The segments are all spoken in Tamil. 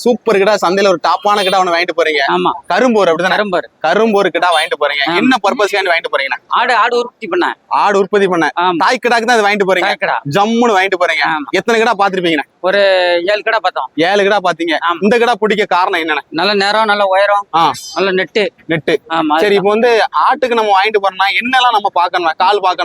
சூப்பர் கிடா சந்தையில ஒரு டாப்பான கிடா ஒண்ணு வாங்கிட்டு போறீங்க. ஆமா. கரும்போர் அப்படிதானே கரும்பர். கரும்போர் கிடா வாங்கிட்டு போறீங்க. என்ன பர்பஸ்க்காண்டி வாங்கிட்டு போறீங்கண்ணா ஆடு ஆடு உற்பத்தி பண்ண. ஆடு உற்பத்தி பண்ண. தாய் கிடாக்கு தான் வாங்கிட்டு போறீங்க. ஜம்முன்னு வாங்கிட்டு போறீங்க. எத்தனை கிடா பாத்திருப்பீங்கண்ணா ஒரு ஏழு கடை பார்த்தோம். ஏழு கிடா பாத்தீங்க. இந்த கிடா பிடிக்க காரணம் என்னண்ணா நல்ல நேரம் நல்ல உயரம். நல்ல நெட்டு. நெட்டு. சரி இப்போ வந்து ஆட்டுக்கு நம்ம வாங்கிட்டு போறோம்னா என்னெல்லாம் நம்ம பார்க்கணுமா? கால் வால்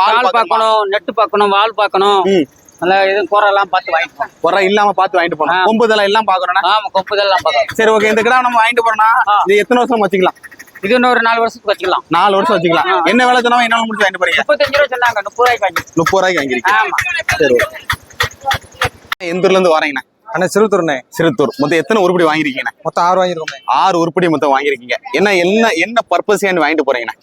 கால் பார்க்கணும் நெட்டு பார்க்கணும் வால் பார்க்கணும். ம். நல்ல இது குறையெல்லாம் பார்த்து வாங்கிட்டு போகணும். குறை இல்லாம பார்த்து வாங்கிட்டு போறோம் ஆ. கொம்புதெல்லாம் எல்லாம் பாக்கணும்னா ஆமா கொப்புதெல்லாம் பார்க்கணும். சரி ஓகே இந்த கிடா நம்ம வாங்கிட்டு போறோம்னா. இது எத்தனை வருஷம் வச்சுக்கலாம்? இது இன்னும் ஒரு நாலு வருஷத்துக்கு வச்சுக்கலாம். நாலு வருஷம் வச்சுக்கலாம். என்ன வேலை சொன்னா என்ன முடிச்சு வாங்கிட்டு போறீங்க? முப்பத்தஞ்சு ரூபா சொன்னாங்க முப்பது ரூபாய்க்கு வாங்கி முப்பது ரூபாய்க்கு வாங்கிருக்கீங்க. ஆமா. சரி ஓகே எந்த ஊர்ல இருந்து வரீங்கண்ணா? அண்ணா சிறுத்தூர்ண்ணே. சிறுத்தூர். மொத்தம் எத்தனை உருப்படி வாங்கிருக்கீங்கண்ணா? மொத்தம் ஆறு வாங்கியிருக்கோண்ணே ஆறு உருப்படி மொத்தம் வாங்கிருக்கீங்க. என்ன என்ன என்ன பர்பஸ் வாங்கிட்டு போறீங்கண்ணா?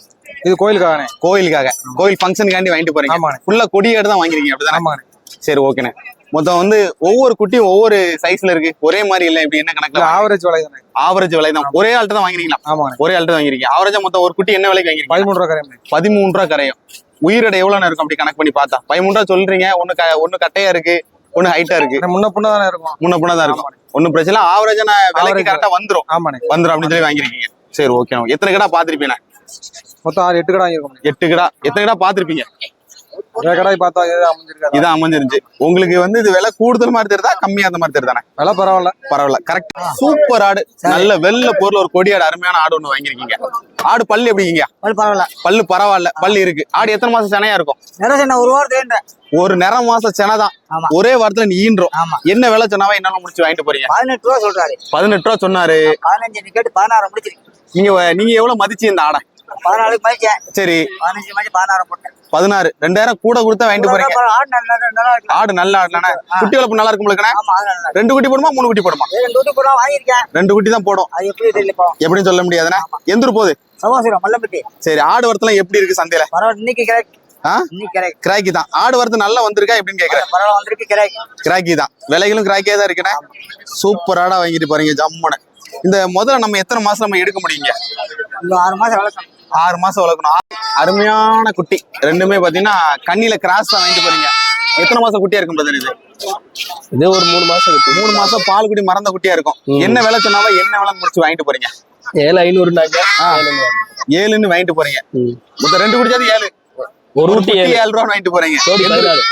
இது கோயிலுக்காகண்ணே. கோயிலுக்காக. கோயில் ஃபங்க்ஷனுக்காண்டி வாங்கிட்டு போறீங்க. ஃபுல்லா கொடியாடு தான் வாங்கிருக்கீங்க அப்படிதானே? சரி ஓகேண்ணே மொத்தம் வந்து ஒவ்வொரு குட்டியும் ஒவ்வொரு சைஸ்ல இருக்கு. ஒரே மாதிரி இல்ல இப்படி என்ன இல்ல கணக்குல ஆவரேஜ் விலை தானே? ஆவரேஜ் விலை தான். ஒரே ஆள்கிட்ட தான் வாங்கிருக்கீங்களா ஆமாண்ணே ஒரே ஆள்கிட்ட வாங்கிருக்கீங்க ஆவரேஜா மொத்தம் ஒரு குட்டி என்ன விலைக்கு வாங்கிருக்கீங்க பதிமூணு ரூபா கரையண்ணே பதிமூணு ரூபா கரையும். உயிரோட எவ்வளவு இருக்கும்? அப்படி கணக்கு பண்ணி பார்த்தா. பதிமூணு ரூபா சொல்றீங்க. க- ஒண்ணு கட்டையா இருக்கு. ஒண்ணு ஹைட்டா இருக்கு. முன்ன பின்ன தானே இருக்கும். முன்ன பின்ன தான் இருக்கும். ஒண்ணும் பிரச்சனை இல்ல. ஆவரேஜான விலைக்கு. கரெக்டா வந்துரும். ஆமாண்ணே. வந்துரும் அப்படின்னு சொல்லி வாங்கிருக்கீங்க சரி ஓகே எத்தனை கடை பாத்திருப்பீங்க மொத்தம் ஆறு எட்டு கடை வாங்கியிருக்கோம். எட்டு கடை. எத்தனை கடை பாத்திருப்பீங்க வேற கடை பார்த்தா அமைஞ்சிருக்காது? இதான் அமைஞ்சிருந்துச்சு. உங்களுக்கு வந்து இது விலை கூடுதல் மாதிரி தெரியுதா? கம்மியா அந்த மாதிரி தெரியுதானே விலை பரவாயில்ல. பரவாயில்ல. கரெக்ட் சூப்பர் ஆடு. நல்ல வெள்ளை பொருள் ஒரு கொடியாடு அருமையான ஆடு ஒண்ணு வாங்கிருக்கீங்க ஆடு பல்லு எப்படிங்க அது பரவாயில்ல. பல்லு பரவாயில்ல. பல்லு இருக்கு. ஆடு எத்தனை மாசம் செனையா இருக்கும்? ஒரு வாரம் ஒரு நிற மாசம் செனை தான். ஆமா. ஒரே வாரத்துல நீ ஈன்றோம். ஆமா. என்ன விலை சொன்னாவே? என்னென்ன முடிச்சு வாங்கிட்டு போறீங்க? பதினெட்டு ரூபா சொல்றாரு. பதினெட்டு ரூபா சொன்னாரு. பதினஞ்சு கேட்டு பதினாறு முடிச்சிருக்கு நீங்க நீங்க எவ்வளவு மதிச்சு இந்த ஆடை? பதினாலுக்கு மதிச்சேன் சரி. பதினஞ்சு மணி பதினாறு போட்டேன். பதினாறு. ரெண்டாயிரம் கூட கொடுத்தா வாங்கிட்டு போறீங்க. ஆடு நல்லா நல்லா இருக்கு. ஆடு நல்ல ஆடுலானே ஆ. குட்டி வளர்ப்பு நல்லா இருக்கும் ரெண்டு குட்டி போடுமா மூணு குட்டி போடுமா? ரெண்டு ஊட்டி போட வாங்கியிருக்கேன். ரெண்டு குட்டி தான் போடும். அது எப்படி தெரியல எப்படின்னு சொல்ல முடியாதுண்ணே எந்த ஊர் போகுது? மல்லம்பட்டி சரி ஆடு வரத்துலாம் எப்படி இருக்கு சந்தையில? பரவாயில்ல இன்னைக்கு கிராக்கி தான். ஆடு வரது நல்லா வந்திருக்கா எப்படின்னு கேக்குறேன். பரவாயில்ல வந்திருக்கு கிராக். கிராக்கி தான். விலைகளும் கிராக்கியா தான் இருக்குண்ணே சூப்பர் ஆடா வாங்கிட்டு போறீங்க ஜம்முன்னு இந்த முதல்ல நம்ம எத்தனை மாசம் நம்ம எடுக்க முடியுங்க? ஆறு மாசம் ஆறு மாசம் வளர்க்கணும். அருமையான குட்டி. ரெண்டுமே பாத்தீங்கன்னா கண்ணில கிராஸ் தான் வாங்கிட்டு போறீங்க. எத்தனை மாசம் குட்டியா இருக்கும் பிரதர் இது? இது ஒரு மூணு மாசம் இருக்கு மூணு மாசம் பால் குடி மறந்த குட்டியா இருக்கும். என்ன விலை சொன்னாவோ என்ன விலை முடிச்சு வாங்கிட்டு போறீங்க? ஏழு ஐநூறுனாங்க. ஏழுன்னு வாங்கிட்டு போறீங்க. மொத்தம் ரெண்டு குடிச்சாது ஏழு. ஒரு ஊட்டி குட்டி ஏழு ஏழு. ரூபா வாங்கிட்டு போறீங்க.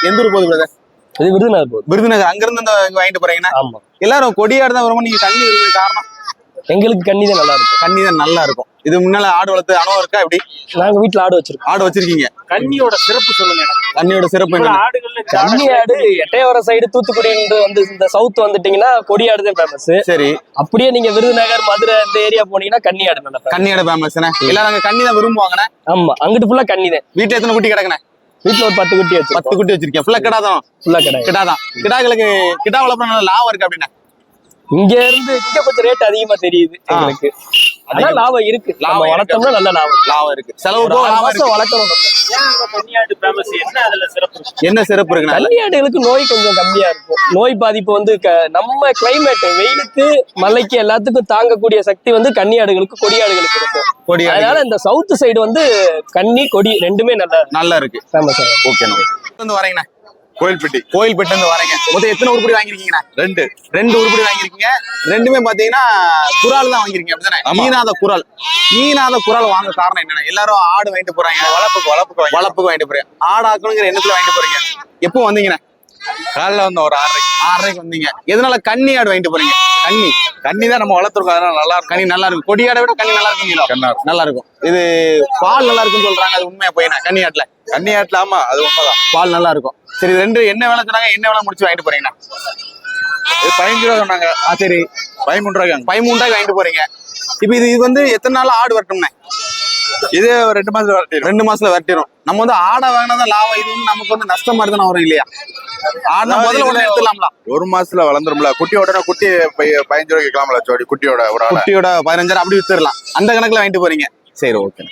எந்த ஊரு- போகுது பிரதர் இது விருதுநகர் விருதுநகர். அங்க இருந்து வாங்கிட்டு போறீங்கன்னா எல்லாரும் கொடியாடு தான் வருமா நீங்க கண்ணி விரும்புறது காரணம்? எங்களுக்கு கண்ணி தான் நல்லா இருக்கும். கண்ணி தான் நல்லா இருக்கும். இது முன்னால ஆடு வளர்த்து அனுபவம் இருக்கா? எப்படி? நாங்க வீட்டுல ஆடு வச்சிருக்கோம். ஆடு வச்சிருக்கீங்க. கன்னியோட சிறப்பு சொல்லுங்க எனக்கு. கண்ணியோட சிறப்பு என்ன கண்ணி ஆடு எட்டையவரம் சைடு தூத்துக்குடி வந்து இந்த சவுத் வந்துட்டீங்கன்னா கொடி ஆடு தான் ஃபேமஸ் சரி. அப்படியே நீங்க விருதுநகர் மதுரை இந்த ஏரியா போனீங்கன்னா கண்ணி ஆடு நல்லா famous. கண்ணியோட ஃபேமஸ்ண்ணே எல்லாரும் அங்க கண்ணி தான் விரும்புவாங்கண்ணே? ஆமா அங்கிட்டு ஃபுல்லா கண்ணி தான். வீட்டுல எத்தனை குட்டி கிடக்குண்ணே? வீட்டுல ஒரு பத்து குட்டி பத்து வச்சிருக்கோம் குட்டி வச்சிருக்கேன் ஃபுல்லா கிடா தான். ஃபுல்லா கிடையாது கிடா. தான் கிடாக்களுக்கு கிடா வளர்ப்பு நல்ல லாபம் இருக்கு அப்படின்னா? இங்க இருந்து இங்க கொஞ்சம் ரேட் அதிகமா தெரியுது. எங்களுக்கு. ஆனா லாபம் இருக்கு. லாபம். வளர்த்தோம்னா நல்ல லாபம். லாபம் இருக்கு. செலவு லாபம் வளர்க்கணும் என்ன அதுல சிறப்பு இருக்கு? என்ன சிறப்பு இருக்குண்ணே கல்யாடுகளுக்கு நோய் கொஞ்சம் கம்மியா இருக்கும். நோய் பாதிப்பு வந்து க- நம்ம கிளைமேட் வெயிலுக்கு மழைக்கு எல்லாத்துக்கும் தாங்கக்கூடிய சக்தி வந்து கன்னியாடுகளுக்கு கொடியாடுகளுக்கு இருக்கும். கொடி அதனால இந்த சவுத் சைடு வந்து கன்னி கொடி ரெண்டுமே நல்ல நல்லா இருக்கு. ஃபேமஸ் ஓகே வந்து வரீங்கண்ணே. கோயில்பட்டி. கோயில்பட்டி இருந்து வரீங்க மொத்தம் எத்தனை உருப்படி வாங்கிருக்கீங்கண்ணா ரெண்டு. ரெண்டு உருப்படி வாங்கிருக்கீங்க ரெண்டுமே பாத்தீங்கன்னா குரால் தான் வாங்கிருக்கீங்க அப்படிதானே? ஈனாத குரால். ஈனாத குரால் வாங்க காரணம் என்னன்னா எல்லாரும் ஆடு வாங்கிட்டு போறாங்க. வளர்ப்புக்கு வளர்ப்புக்கு வளர்ப்புக்கு வாங்கிட்டு போறீங்க. ஆடு ஆக்கணுங்கிற எண்ணத்துல வாங்கிட்டு போறீங்க. எப்போ வந்தீங்கண்ணே? காலைல வந்த ஒரு ஆறரை ஆறரைக்கு வந்தீங்க. எதனால கன்னி ஆடு வாங்கிட்டு போறீங்க? கன்னி. கன்னி தான் நம்ம வளர்த்துருக்கோம். அதனால நல்லா இருக்கும். கன்னி நல்லா இருக்கும். கொடி ஆடை விட கன்னி நல்லா இருக்குங்களா நல்லா இருக்கும். இது பால் நல்லா இருக்குன்னு சொல்றாங்க. அது உண்மையா போயினா கன்னி ஆட்டுல. கன்னி ஆட்டுல ஆமா அது உண்மைதான். பால் நல்லா இருக்கும். சரி ரெண்டு என்ன வேலை சொன்னாங்க? என்ன வேலை முடிச்சு வாங்கிட்டு போறீங்கண்ணா பதினஞ்சு ரூபா சொன்னாங்க. ஆ சரி. பதிமூணு ரூபாய்க்கு பதிமூணு ரூபாய்க்கு வாங்கிட்டு போறீங்க. இப்போ இது இது வந்து எத்தனை நாள் ஆடு வரட்டும்ண்ணே இது ரெண்டு மாசத்துல ரெண்டு மாசத்துல வரட்டிடும் நம்ம வந்து ஆடை வாங்கினதான் லாபம். இது வந்து நமக்கு வந்து நஷ்டம் தானே வரும் இல்லையா? ஆடை முதல்ல உடனே எடுத்துடலாம்ல. ஒரு மாசத்துல வளர்ந்துரும்ல. குட்டி உடனே குட்டி பதினஞ்சு ரூபாய்க்கு விற்கலாம்ல ஜோடி குட்டியோட ஒரு குட்டியோட பதினஞ்சாயிரம் அப்படி வித்துடலாம். அந்த கணக்குல வாங்கிட்டு போறீங்க. சரி ஓகே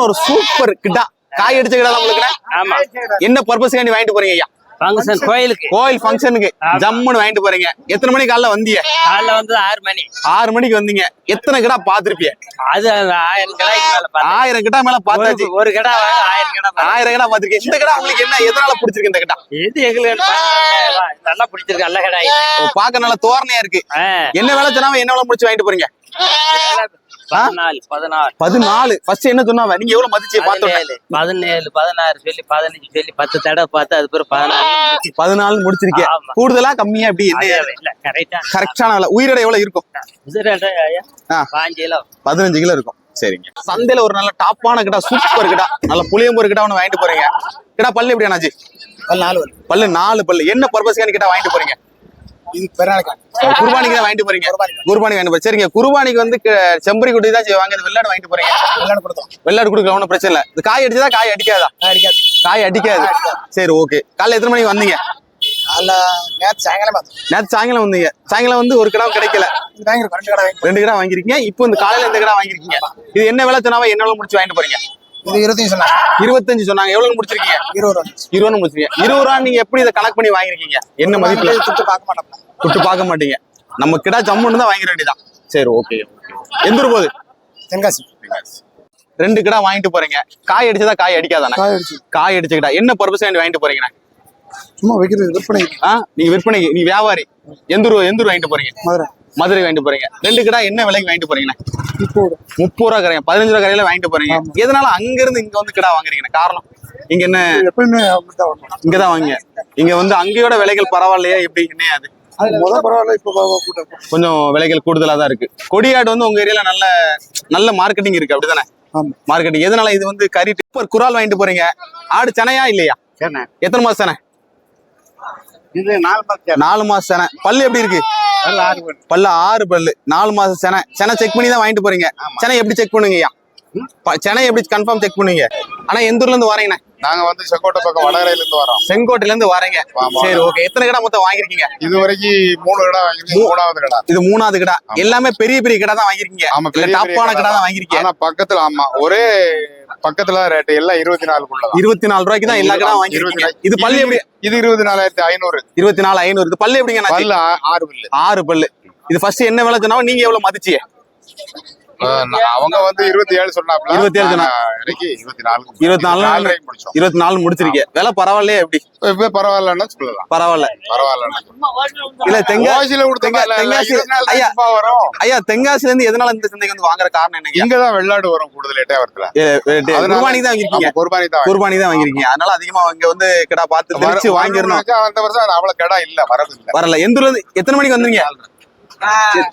ஒரு சூப்பர் கிட்டா காய் அடிச்ச கிடா உங்களுக்கு ஆமா. என்ன பர்பஸ்க்காண்டி வாங்கிட்டு போறீங்க ஐயா? ஃபங்க்ஷன் கோயிலுக்கு. கோயில் ஃபங்க்ஷனுக்கு ஜம்முன்னு வாங்கிட்டு போறீங்க. எத்தனை மணிக்கு காலைல வந்தீங்க? காலைல வந்து ஆறு மணி. ஆறு மணிக்கு வந்தீங்க. எத்தனை கிடா பாத்திருப்பிய அது ஆயிரம் பார்த்தேன். ஆயிரம் கிடா மேல பார்த்தாச்சு. ஒரு- கடை ஆயிரம் கடை. ஆயிரம் கிடா பாத்திருக்கேன் இந்த கிடா உங்களுக்கு என்ன? எதனால பிடிச்சிருக்கு இந்த கிடா? இது எங்களுக்கு நல்லா பிடிச்சிருக்கு நல்ல கடாய் ஓ, பார்க்க நல்ல தோரணையா இருக்கு. என்ன வேலை சொன்னாம என்ன வேலை முடிச்சு வாங்கிட்டு போறீங்க? பதினாலு பதினாறு. பதினாலு. ஃபர்ஸ்ட் என்ன சொன்னாவ நீங்க எவ்வளவு மதிச்சு பார்த்தோம் பதினேழு பதினேழு பதினாறு சொல்லி பதினஞ்சு சொல்லி பத்து தடவை பார்த்து அது பிறகு. பதினாலு முடிச்சிருக்கீங்க ஆமா. கூடுதலா கம்மியா கரெக்டா கரெக்டான உயிரோட எவ்வளவு இருக்கும்? பதினஞ்சு கிலோ இருக்கும். சரிங்க. சந்தையில ஒரு நல்ல டாப்பான கிடா சூப்பர் கிடா நல்ல புளியம்பூர் கிடா ஒண்ணு வாங்கிட்டு போறீங்க. கிடா பல்லு எப்படி அண்ணாச்சி? நாலு வரும் பல்லு நாலு பல்லு. என்ன பர்பஸ்க்கான கிட்ட வாங்கிட்டு போறீங்க? இது பெருநாளைக்கு குர்பானிக்கு தான் வாங்கிட்டு போறீங்க. குர்பானி வாங்கிட்டு சரிங்க குர்பானிக்கு வந்து செம்பரி குட்டி தான் செய்வாங்க. இந்த வெள்ளாடு வாங்கிட்டு போறீங்க. வெள்ளாடு கொடுத்தோம். வெள்ளாடு கொடுக்க ஒன்றும் பிரச்சனை இல்லை. இது காய் அடிச்சதா காய் அடிக்காதா? அடிக்காது. காய் அடிக்காது. சரி ஓகே. காலைல எத்தனை மணிக்கு வந்தீங்க? நேற்று சாயங்காலம் நேற்று சாயங்காலம் வந்தீங்க. சாயங்காலம் வந்து ஒரு கிடா கிடைக்கல. ரெண்டு கடை வாங்கி ரெண்டு கிடா வாங்கிருக்கீங்க இப்போ இந்த காலையில இந்த கிடா வாங்கிருக்கீங்க இது என்ன விலை சொன்னாவா என்ன முடிச்சு வாங்கிட்டு போறீங்க? இது இருபத்தஞ்சு சொன்னாங்க. இருபத்தஞ்சு சொன்னாங்க. எவ்வளவு முடிச்சிருக்கீங்க? இருபது ரூபா. இருபது முடிச்சிருக்கீங்க. இருபது ரூபா நீங்க எப்படி இதை கணக்கு பண்ணி வாங்கிருக்கீங்க என்ன மதிப்புல? சுட்டு பார்க்க மாட்டோம் விட்டு பார்க்க மாட்டீங்க. நம்ம கிடா ஜம்முன்னு தான் வாங்கிட வேண்டியதான் சரி ஓகே எந்த ஊர் போகுது? தென்காசி. ரெண்டு கிடா வாங்கிட்டு போறீங்க. காய் அடிச்சதா காய் அடிக்காதானே? காய் அடிச்சு. காய் அடிச்ச கிடா என்ன பர்பஸ் வாங்கிட்டு போறீங்கண்ணா? சும்மா வைக்கிறது விற்பனை. ஆ நீங்க விற்பனைக்கு நீ வியாபாரி. எந்த ஊர் எந்த ஊர் வாங்கிட்டு போறீங்க? மதுரை. மதுரை வாங்கிட்டு போறீங்க. ரெண்டு கிடா என்ன விலைக்கு வாங்கிட்டு போறீங்கண்ணா இப்போ முப்பது ரூபா கரையும் பதினஞ்சு ரூபா கரையில வாங்கிட்டு போறீங்க. எதனால அங்க இருந்து இங்க வந்து கிடா வாங்குறீங்க? காரணம்? இங்க என்ன? எப்பயுமே இங்கதான் வாங்க இங்க வந்து அங்கேயோட விலைகள் பரவாயில்லையா? எப்படி? என்ன அது? அது முதல் பரவாயில்ல இப்போ கூட்டம் கொஞ்சம் விலைகள் கூடுதலா தான் இருக்கு. கொடியாடு வந்து உங்க ஏரியால நல்ல நல்ல மார்க்கெட்டிங் இருக்கு. அப்படிதானே? மார்க்கெட்டிங் எதனால இது வந்து கறி டிப்பர் குரால் வாங்கிட்டு போறீங்க? ஆடு செனையா இல்லையா? எத்தனை மாசம் செனை? இது நாலு மாசம் செனை. பல்லு எப்படி இருக்கு? பல்லு ஆறு பல்லு. நாலு மாசம் செனை. செனை செக் பண்ணி தான் வாங்கிட்டு போறீங்க. செனை எப்படி செக் பண்ணுவீங்கய்யா ப- செனை எப்படி கன்ஃபார்ம் செக் பண்ணுவீங்க ஆனா எந்த ஊர்ல இருந்து வரீங்கண்ணே நாங்க வந்து செங்கோட்டை பக்கம் வடகரையில இருந்து வரோம். செங்கோட்டையில இருந்து வரீங்க. சரி ஓகே எத்தனை கடை மொத்தம் வாங்கிருக்கீங்க இது வரைக்கும் மூணு கடை வாங்கிருக்கோம் மூணாவது கடை. இது மூணாவது கடை. எல்லாமே பெரிய பெரிய கடை தான் வாங்கிருக்கீங்க ஆமா, டாப்பான கடை தான் வாங்கிருக்கீங்க ஆனா பக்கத்துல ஆமா ஒரே பக்கத்துல ரேட்டு எல்லாம் இருபத்தி நாலுக்குள்ள இருபத்தி நாலு ரூபாய்க்கு தான் எல்லா கடை வாங்கிருக்கீங்க இது பல்லு எப்படி இது இருபது நாலாயிரத்தி ஐநூறு. இருபத்தி நாலு ஐநூறு. இது பல்லு எப்படிங்க? பல்லு ஆறு பல்லு. ஆறு பல்லு. இது ஃபர்ஸ்ட் என்ன சொன்னாலும் நீங்க எவ்வளவு மதிச்சிய அவங்க வந்து இருபத்தி ஏழு சொன்னாப்ல. 27 சொன்னா. நாங்க இறக்கி இருபத்தி நாலு இருபத்தி நாலு இருபத்தி நாலு முடிச்சிருக்கீங்க விலை பரவாயில்லையா எப்படி? இப்ப பரவாயில்லன்னு சொல்லலாம். பரவாயில்ல. பரவாயில்லன்னு இல்ல தெங்கா ஓசில கொடுத்த தெங்க- மாதிரி இல்ல, தெங்காசி- இருபத்தி ஐயா. ஐயா தென்காசில இருந்து எதனால இந்த சந்தைக்கு வந்து வாங்குற காரணம் என்னங்க? இங்கதான் வெள்ளாடு வரும் கூடுதல் எட்டயபுரத்துல அதனால- குர்பானி தான் வாங்கிருக்கீங்க. குர்பானி தான் குர்பானி தான் வாங்கிருக்கீங்க. அதனால அதிகமா இங்க வந்து கிடா பார்த்து தெரிச்சு வாங்கிடணும். அந்த வருஷம் அவ்வளவு கடை இல்ல வரது இல்ல வரல எந்த எத்தனை மணிக்கு வந்தீங்க?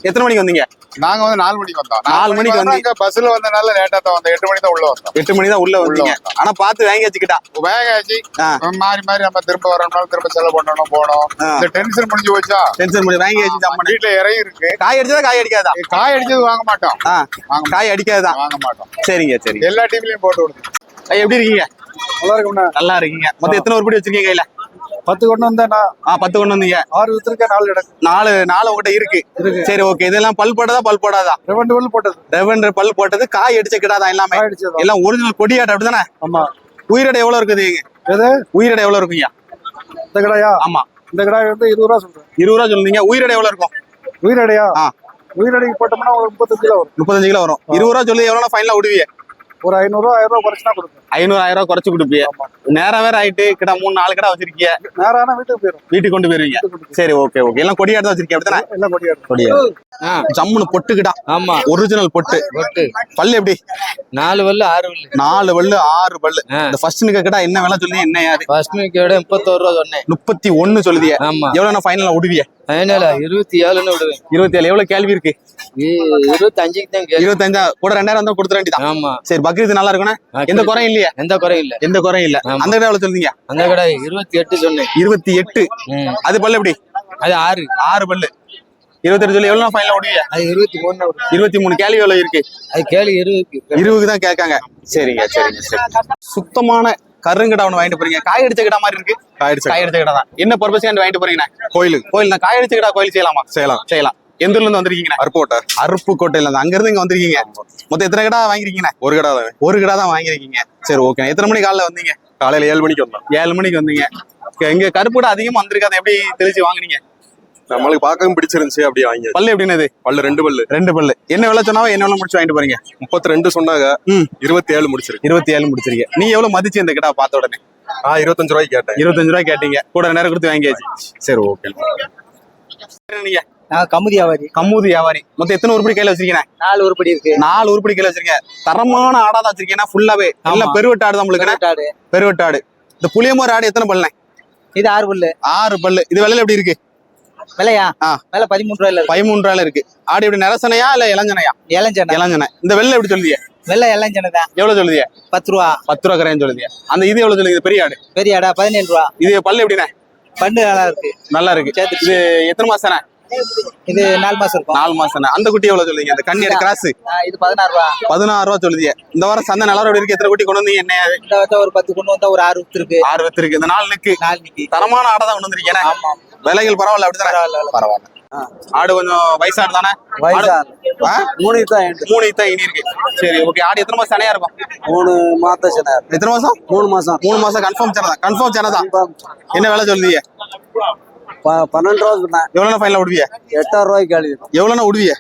எத்தனை மணிக்கு வந்தீங்க? நாங்க வந்து நாலு மணிக்கு வந்தோம். நாலு மணிக்கு வந்து- பஸ்ல வந்தனால லேட்டா தான் வந்தோம். எட்டு மணி தான் உள்ள வந்தோம். எட்டு மணி தான் உள்ள வந்தீங்க. ஆனா பார்த்து வாங்கி வச்சுக்கிட்டா. வேக ஆச்சு. மாறி மாறி நம்ம திரும்ப வரணும்னாலும் திரும்ப செலவு பண்ணணும் போனோம். இந்த டென்ஷன் முடிஞ்சு போச்சா? டென்ஷன் பண்ணி வாங்கி வச்சு ஜம்மனு. வீட்டுல இறையும் இருக்கு. காய் அடிச்சதா காய் அடிக்காதா? காய் அடிச்சது வாங்க மாட்டோம். காய் அடிக்காததான் வாங்க மாட்டோம். சரிங்க சரிங்க. எல்லா டீம்லயும் போட்டு ஐயா, எப்படி இருக்கீங்க? நல்லா இருக்கும்ண்ணா. நல்லா இருக்கீங்க. மொத்தம் எத்தனை உருப்படி வச்சிருக்கீங்க கையில? பத்து கொண்டு வந்தேண்ணா ஆ பத்து கொண்டு வந்தீங்க. ஆறு வித்துருக்கேன் நாலு கிடக்கு. நாலு நாலு உங்ககிட்ட இருக்கு. சரி ஓகே. இதெல்லாம் பல் போட்டதா பல் போடாதா? ரெவண்டு வல்லு போட்டது. ரெவன்ற பல் போட்டது காய் அடிச்ச கிடாதான் எல்லாமே? எல்லாம் ஒரிஜினல் கொடியாட்டம் அப்படிதானே? ஆமா. உயிரிடை எவ்வளவு இருக்குது? எது? உயிரிடை எவ்வளவு இருக்குங்க? இந்த கடையா? ஆமா. இந்த கடாய் வந்து இருபது ரூபா சொல்றேன். இருபது ரூபா சொல்லுங்க உயிரிடை எவ்வளவு இருக்கும்? உயிரடையா? ஆ. உயிரடைக்கு போட்டோம்னா ஒரு முப்பத்தஞ்சு கிலோ வரும். முப்பத்தஞ்சு கிலோ வரும். இருபது ரூபா சொல்லி எவ்வளவு ஃபைனலா விடுவீங்க ஒரு ஐநூறுரூவா ஆயிரம் ரூபா குறைச்சுனா கொடுப்பேன் ஐநூறு ஆயிரம் ரூபாய் குறைச்சு கொடுப்பீங்க நேரம் வேற ஆயிட்டு கிட்ட மூணு நாலு கடை வச்சிருக்கீங்க நேரான வீட்டுக்கு போயிடும் வீட்டுக்கு கொண்டு போயிருவீங்க. சரி ஓகே ஓகே எல்லாம் கொடியாட்டம் தான் வச்சிருக்கீங்க அப்படித்தானே? எல்லாம் கொடியாடு. கொடியாடு. ஜம்முன்னு பொட்டுக்கிட்டா ஆமா. ஒரிஜினல் பொட்டு. பொட்டு. பல்லு எப்படி? நாலு வல்லு ஆறு வல்லு நாலு பல்லு ஆறு பல்லு. இந்த ஃபர்ஸ்ட் நிக்க கிட்ட என்ன விலை சொல்லி என்ன யாரு ஃபர்ஸ்ட் விட முப்பத்தோரு ரூபா சொன்னேன். முப்பத்தி ஒண்ணு சொல்லுதிய ஆமா. எவ்வளவு ஃபைனலா விடுவிய. ஃபைனலா இருபத்தி ஏழுன்னு விடுவேன். இருபத்தி ஏழு. எவ்வளவு கேள்வி இருக்கு? இருபத்தஞ்சுக்கு தான் இருபத்தஞ்சா? கூட ரெண்டாயிரம் வந்து கொடுத்துட வேண்டியதான் ஆமா. சரி பக்ரீத் நல்லா இருக்கும்னா எந்த குறையும் இல்லையா? எந்த குறையும் இல்ல. எந்த குறையும் இல்ல. அந்த கடை எவ்வளவு சொல்லுங்க அந்த கடை இருபத்தி எட்டு சொன்னேன். இருபத்தி எட்டு. அது பல்லு எப்படி? அது ஆறு. ஆறு பல்லு. இருபத்தெட்டு சொல்லி எவ்வளவு ஃபைனலா விடுவிய அது இருபத்தி மூணு இருபத்தி மூணு. கேள்வி எவ்வளவு இருக்கு? அது கேள்வி இருபது. இருபதுக்கு தான் கேட்காங்க. சரிங்க சரிங்க சரி. சுத்தமான கருங்கடா ஒண்ணு வாங்கிட்டு போறீங்க. காய் அடிச்ச கிடா மாதிரி இருக்கு. காய் அடிச்ச காய் அடிச்ச கிடா தான். என்ன பர்பஸ் வாங்கிட்டு போறீங்க கோயிலுக்கு கோயில். நான் காய் அடிச்ச கிடா கோயில் செய்யலாமா? செய்யலாம். செய்யலாம். எந்த ஊர்ல இருந்து வந்திருக்கீங்க அருப்போட்டை அருப்பு கோட்டையில இருந்து. அங்க இருந்து இங்க வந்திருக்கீங்க. மொத்தம் எத்தனை கடா வாங்கிருக்கீங்க ஒரு கடை தான் ஒரு கடா தான் வாங்கிருக்கீங்க. சரி ஓகே எத்தனை மணி காலைல வந்தீங்க? காலையில ஏழு மணிக்கு வந்தோம். ஏழு மணிக்கு வந்தீங்க. இங்க கருப்புட அதிகமா வந்திருக்காது எப்படி தெளிச்சு வாங்குனீங்க? நம்மளுக்கு பார்க்கவும் பிடிச்சிருந்துச்சு அப்படியே வாங்கி பல்லு எப்படின்னது பல்லு ரெண்டு பல்லு. ரெண்டு பல்லு. என்ன விலை சொன்னாவோ என்ன விலை முடிச்சு வாங்கிட்டு போறீங்க? முப்பத்தி ரெண்டு சொன்னாங்க. இருபத்தி ஏழு முடிச்சிருக்கு. இருபத்தி ஏழு முடிச்சிருக்கீங்க. நீ எவ்வளவு மதிச்சு இந்த கிட்ட பார்த்த உடனே? ஆ இருபத்தஞ்சு ரூபாய்க்கு கேட்டேன். இருபத்தஞ்சு ரூபாய் கேட்டீங்க. கூட நேரம் கொடுத்து வாங்கியாச்சு. சரி ஓகே நீங்க நான் கமுதி வியாபாரி. கம்மூதி வியாபாரி. மொத்தம் எத்தனை உருப்படி கையில வச்சிருக்கீங்க? நாலு உருப்படி இருக்கு. நாலு உருப்படி கையில வச்சிருக்கீங்க. தரமான ஆடா தான் வச்சிருக்கீங்கன்னா ஃபுல்லாவே ஆமா. பெருவெட்டு ஆடு உங்களுக்கு. ஆடு பெருவெட்டு ஆடு. இந்த புளியமோர் ஆடு எத்தனை பல்லுண்ணே? இது ஆறு புல்லு. ஆறு பல்லு. இது விலையில எப்படி இருக்கு? விலையா. விலை பதிமூணு ரூபாயில பதிமூணு ரூபாயில இருக்கு. ஆடு எப்படி நரசனையா இல்ல இளஞ்சனையா? இளஞ்சனை. இளஞ்சனை. இந்த வெள்ளை எப்படி சொல்லுதிய? வெள்ளை இளஞ்சனை தான். எவ்வளவு சொல்லுதிய? பத்து ரூபா. பத்து ரூபா கரையான்னு சொல்லுதிய. அந்த இது எவ்வளவு சொல்லுது? பெரிய ஆடு. பெரிய ஆடா பதினேழு ரூபா. இது பல்லு எப்படிண்ணே? பண்டு நல்லா இருக்கு. நல்லா இருக்கு. இது எத்தனை மாசம் இது நாலு மாசம் இருக்கும். நாலு மாசம் அந்த குட்டி எவ்வளவு சொல்லுங்க அந்த கண்ணி கிராஸ் இது பதினாறு ரூபா. பதினாறு ரூபா சொல்லுதிய இந்த வாரம் சந்தை எப்படி இருக்கு. எத்தனை குட்டி கொண்டு வந்தீங்க? என்ன? இந்த வருஷம் ஒரு பத்து கொண்டு வந்தா ஒரு ஆறு இருக்கு ஆறு இருக்கு இந்த நாலு நிக்கு. நாலு நிக்கி. தரமான ஆடை தான் கொண்டு வந்திருக்கீங்க விலைகள் பரவாயில்ல அப்படித்தானே? பரவாயில்ல ஆடு கொஞ்சம் வயசாடு தானே? மூணு. மூணு இனி இருக்கு. சரி ஓகே. ஆடு எத்தனை மாசம் தனியா இருக்கும்? மூணு சேனர் எத்தனை மாசம்? மூணு மாசம் மூணு மாசம் கன்ஃபார்ம் சேனல் தான். கன்ஃபார்ம் சேனல் தான். என்ன வேலை சொல்லுவீங்க? ப- பன்னெண்டு ரூபா சொன்னேன். எவ்வளோ ஃபைனல் விடுவிய எட்டாயிரம் ரூபாய்க்கு எவ்வளோனா விடுவிய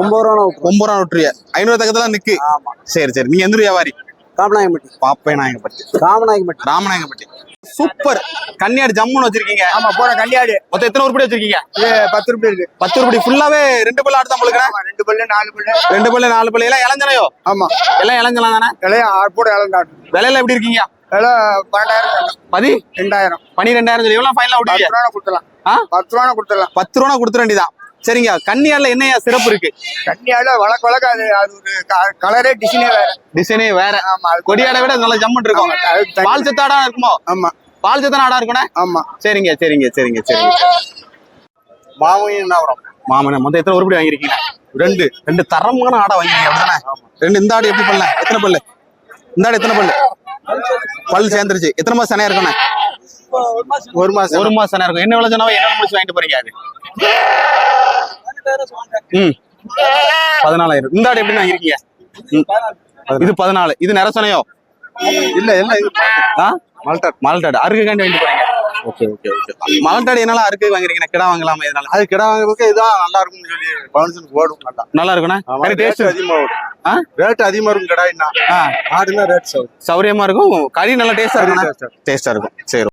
ஒன்பது ரூபா ஒன்பது ரூபா விட்டுருவிய ஐநூறு தக்கத்துல நிக்கு. ஆமா. சரி சரி. நீங்க எந்த வியாபாரி? காமநாயகம்பட்டி. பாப்பே நாயகப்பட்டி காமநாயகம்பட்டி. ராமநாயகப்பட்டி சூப்பர். கன்னியாடு ஜம்முன்னு வச்சிருக்கீங்க. ஆமா போற கல்யாடு மொத்தம் எத்தனை உருப்படி வச்சிருக்கீங்க? பத்து ரூபாய் இருக்கு. பத்து உருப்படி. ஃபுல்லாவே ரெண்டு பல்லு ஆடு தான் உங்களுக்கு ஆமா, ரெண்டு பல்லு நாலு பல்லு. ரெண்டு பல்லு நாலு பல்லு. எல்லாம் இளஞ்சனையோ? ஆமா. எல்லாம் இளஞ்சலாம் தானே கூட இழந்தாட்டு விலையில எப்படி இருக்கீங்க? விலை பன்னெண்டாயிரம். பதி? ரெண்டாயிரம். பனிரெண்டாயிரம் சொல்லி எவ்வளவு ஃபைனலா பத்து விடுவீங்க ரூபா கொடுத்துலாம் ஆ? பத்து ரூபா கொடுத்துடலாம். பத்து ரூபா கொடுத்துட வேண்டியதான் சரிங்க. கன்னியாடுல என்ன சிறப்பு இருக்கு? கன்னியால வழக்கு வழக்கு அது அது ஒரு கலரே டிசைனே வேற. டிசைனே வேற. ஆமா கொடியாடை விட நல்ல ஜம்முன்னு இருக்கும். பால் சத்தாடா இருக்குமோ? ஆமா. பால் சத்தான ஆடா இருக்குண்ணே ஆமா. சரிங்க சரிங்க சரிங்க சரிங்க. மாமனே மொத்தம் எத்தனை உருப்படி வாங்கியிருக்கீங்க? ரெண்டு. ரெண்டு தரமான ஆடை வாங்கிருக்கீங்க அப்படிதானே ரெண்டு இந்த ஆடு எப்படி பண்ணல? எத்தனை பல்லு? இந்த ஆடு எத்தனை பல்லு? பல்லு சேர்ந்துருச்சு. எத்தனை மாசம் சனையா இருக்குண்ணே ஒரு மாசம். ஒரு மாசம் சனையா இருக்கும். என்ன விலை சொன்னாவோ என்ன முடிச்சு வாங்கிட்டு போறீங்க அது? ம். பதினாலாயிரம். இந்த ஆடு எப்படி வாங்கிருக்கீங்க ம். இது பதினாலு. இது நிறசனையோ இல்ல இல்ல ஆ? மல்டாட் மல்டாட் அறுக்குக்காண்டி வாங்கிட்டு போறீங்க. Okay okay okay. மல்டாட் என்னால அறுக்கு வாங்குறீங்க கிடா வாங்கலாமா இதனால அது கிடா வாங்குறதுக்கு இதான் நல்லா இருக்கும்னு சொல்லி பவுன்சன் ஓடும் நல்லா. நல்லா இருக்குண்ணே கறி டேஸ்ட் அதிகமா ஓடும் ரேட் அதிகமா இருக்கும் கிடாய்னா ஆ. ஆடுனா ரேட் சௌரியமா இருக்கும். கறி நல்லா டேஸ்டா இருக்கும். டேஸ்டா இருக்கும். சரி